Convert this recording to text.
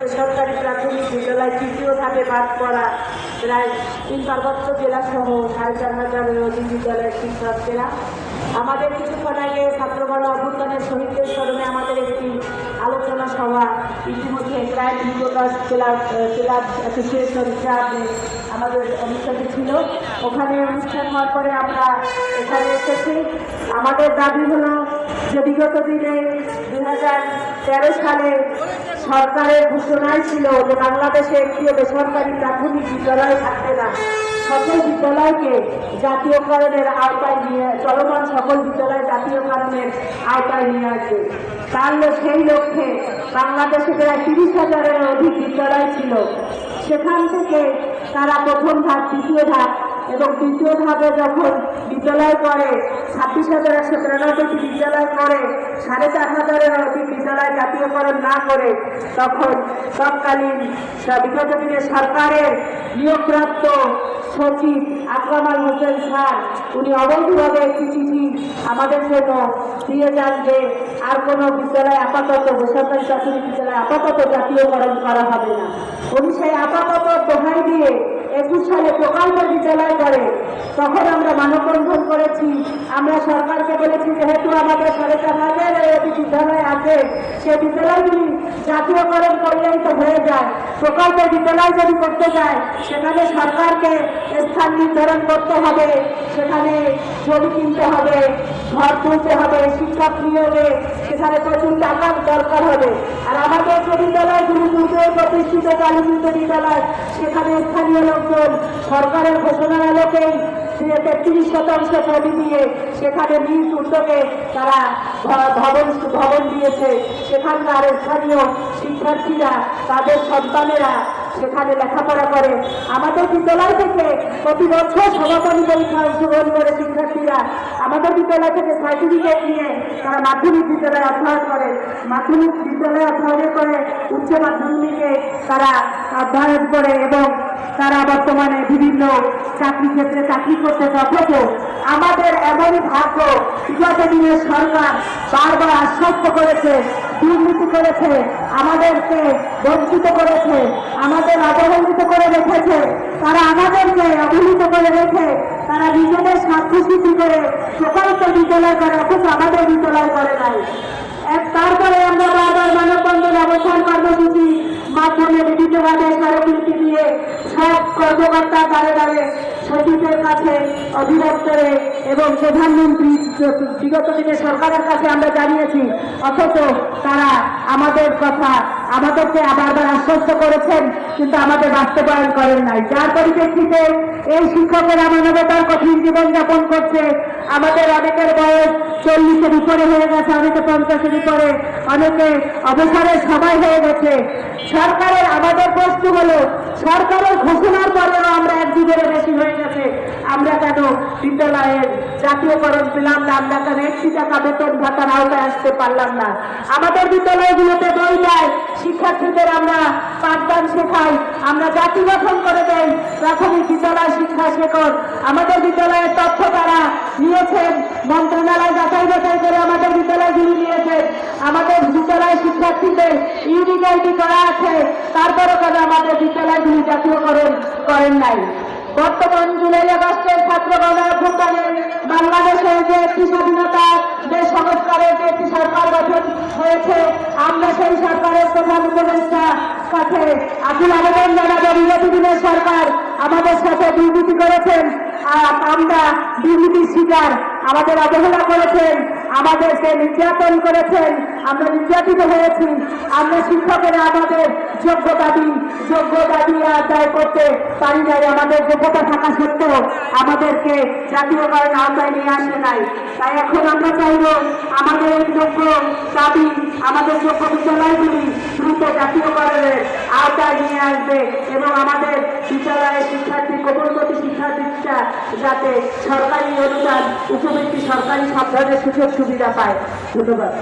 সরকারি প্রাথমিক বিদ্যালয় তৃতীয় ধাপে পাঠ করা প্রায় তিন পার্বত্য জেলা সহ সাড়ে চার হাজারের অধিক বিদ্যালয়ের শিক্ষার্থীরা। আমাদের কিছুক্ষণ আগে ছাত্রগণ অভ্যুত্থানের শহীদদের স্মরণে আমাদের একটি আলোচনা সভা। ইতিমধ্যে crime reporters club club association ক্লাবে আমাদের অনুষ্ঠানটি ছিল। ওখানে অনুষ্ঠান হওয়ার পরে আমরা এখানে এসেছি। আমাদের দাবি হলো যে বিগত দিনে দুই হাজার তেরো সালে সরকারের ঘোষণাই ছিল যে বাংলাদেশে একটিও বেসরকারি প্রাথমিক বিদ্যালয় থাকবে না। সকল বিদ্যালয়কে জাতীয়করণের আওতায় নিয়ে, চলমান সকল বিদ্যালয় জাতীয়করণের আওতায় নিয়ে আসবে। তার সেই লক্ষ্যে বাংলাদেশে প্রায় তিরিশ হাজারের অধিক বিদ্যালয় ছিল। সেখান থেকে তারা প্রথম ধাপ দ্বিতীয় ধাপ এবং তৃতীয় ধাপে যখন বিদ্যালয় করে ছাব্বিশ হাজার একশো তিরানব্বইটি বিদ্যালয় করে সাড়ে চার হাজারের অধিক বিদ্যালয় জাতীয়করণ না করে, তখন তৎকালীন বিগত দিনে সরকারের নিয়োগপ্রাপ্ত সচিব আকরামাল হোসেন স্যার, উনি অবৈধভাবে একটি চিঠি আমাদের জন্য দিয়ে যান যে আর কোনো বিদ্যালয় আপাতত, বেসরকারি প্রাথমিক বিদ্যালয় আপাতত জাতীয়করণ করা হবে না। উনি সেই আপাতত দোহাই দিয়ে একুশ সালে প্রকল্প বিদ্যালয় করে তখন আমরা মানববন্ধন করেছি। আমরা সরকারকে বলেছি, যেহেতু আমাদের অধিক বিদ্যালয় আছে, সে বিদ্যালয়গুলি জাতীয়করণ করলেই তো হয়ে যায়। প্রকল্প বিদ্যালয় যদি করতে যায় সেখানে সরকারকে স্থান নির্ধারণ করতে হবে। সেখানে জমি কিনতে হবে, ঘর তুলতে হবে, শিক্ষক নিয়োগে সেখানে প্রচুর টাকার দরকার হবে আর আমাদের যে বিদ্যালয়গুলি প্রতিষ্ঠিত চালুকৃত বিদ্যালয়। সেখানে স্থানীয় লোকজন সরকারের ঘোষণার আলোকেই তেত্রিশ শতাংশ জমি দিয়ে সেখানে নিজ উদ্যোগে তারা ভবন ভবন দিয়েছে। সেখানকার স্থানীয় শিক্ষার্থীরা, তাদের সন্তানেরা সেখানে লেখাপড়া করে। আমাদের বিদ্যালয় থেকে প্রতি বছর সমাপনী পরীক্ষা অংশগ্রহণ করে শিক্ষার্থীরা। আমাদের বিদ্যালয় থেকে সার্টিফিকেট নিয়ে তারা মাধ্যমিক বিদ্যালয়ে অধ্যয়ন করে। মাধ্যমিক বিদ্যালয়ে অধ্যয়ন করে উচ্চ মাধ্যমিকে তারা অধ্যয়ন করে এবং তারা বর্তমানে বিভিন্ন চাকরি ক্ষেত্রে চাকরি করতে অথচ আমাদের এমনই ভাগ্য, বিগত দিনের সরকার বারবার আশ্বস্ত করেছে দুর্নীতি করেছে, আমাদেরকে বঞ্চিত করেছে, আমাদের অবহেলিত করে রেখেছে, তারা আমাদেরকে অবহেলিত করে রেখে তারা নিজেদের স্বার্থ সিদ্ধি করে প্রকল্প বিদ্যালয় করে, অথচ আমাদের বিদ্যালয় করে নাই। তারপরে আমরা বারবার মানববন্ধন অবস্থান কর্মসূচি মাধ্যমে বিভিন্নভাবে স্মারকলিপি দিয়ে সব কর্মকর্তা দাঁড়ে দাঁড়ে সচিবের কাছে অধিদপ্তরে এবং প্রধানমন্ত্রী বিগত দিনে সরকারের কাছে আমরা জানিয়েছি, অথচ তারা আমাদের কথা আমাদেরকে বারবার আশ্বস্ত করেছেন, কিন্তু আমাদের বাস্তবায়ন করেন নাই। যার পরিপ্রেক্ষিতে এই শিক্ষকেরা মানবতার কঠিন জীবনযাপন করছে আমাদের অনেকের বয়স চল্লিশের উপরে হয়ে গেছে, অনেকে পঞ্চাশের উপরে, অনেকে অবসরের সময় হয়ে গেছে। সরকারের আমাদের প্রশ্ন হলো, সরকারের ঘোষণার পরেও আমরা এক যুগের বেশি হয়ে গেছে। আমরা কেন বিদ্যালয়ের জাতীয়করণ পেলাম না, আমরা কেন একটি টাকা বেতন ভাতার আওতায় আসতে পারলাম না? আমাদের বিদ্যালয়গুলোতে বই দেয়, শিক্ষার্থীদের আমরা শেখাই আমরা জাতি গঠন করে দেই। প্রাথমিক বিদ্যালয় শিক্ষা শেখর আমাদের বিদ্যালয়ের তথ্য তারা নিয়েছেন, মন্ত্রণালয় যাচাই বাছাই করে আমাদের বিদ্যালয়গুলি নিয়েছেন আমাদের বিদ্যালয় শিক্ষার্থীদের ইউনিক আইডি করা আছে। তারপরে কেন আমাদের বিদ্যালয়গুলি জাতীয়করণ করেন করেন নাই? বর্তমান জুলাই আগস্টের ছাত্র গণঅভ্যুত্থানে বাংলাদেশে যে একটি স্বাধীনতা, যে সংস্কারের যে একটি সরকার গঠন হয়েছে, আমরা সেই সরকারের প্রধান উপদেষ্টা কাছে আপিল আবেদন জানাব বিগত দিনের সরকার। আমাদের সাথে দুর্নীতি করেছেন। আর আমরা দুর্নীতির শিকার। আমাদের অবহেলা করেছেন। আমাদেরকে নির্যাতন করেছেন। আমরা নির্যাতিত হয়েছি। আমরা শিক্ষকেরা আমাদের যোগ্য দাবি যোগ্য দাবি আদায় করতে পারি নাই। আমাদের যোগ্যতা থাকা সত্ত্বেও আমাদেরকে জাতীয়করণ আওতায় নিয়ে আসে নাই। তাই এখন আমরা চাইব আমাদের এই যোগ্য দাবি, আমাদের যোগ্য বিদ্যালয়গুলি দ্রুত জাতীয়করণের আওতায় নিয়ে আসবে এবং আমাদের বিদ্যালয়ের কোমলমতি শিক্ষার্থীরা যাতে সরকারি অনুদান উপবৃত্তি সরকারি সব ধরনের সুযোগ সুবিধা পায় ধন্যবাদ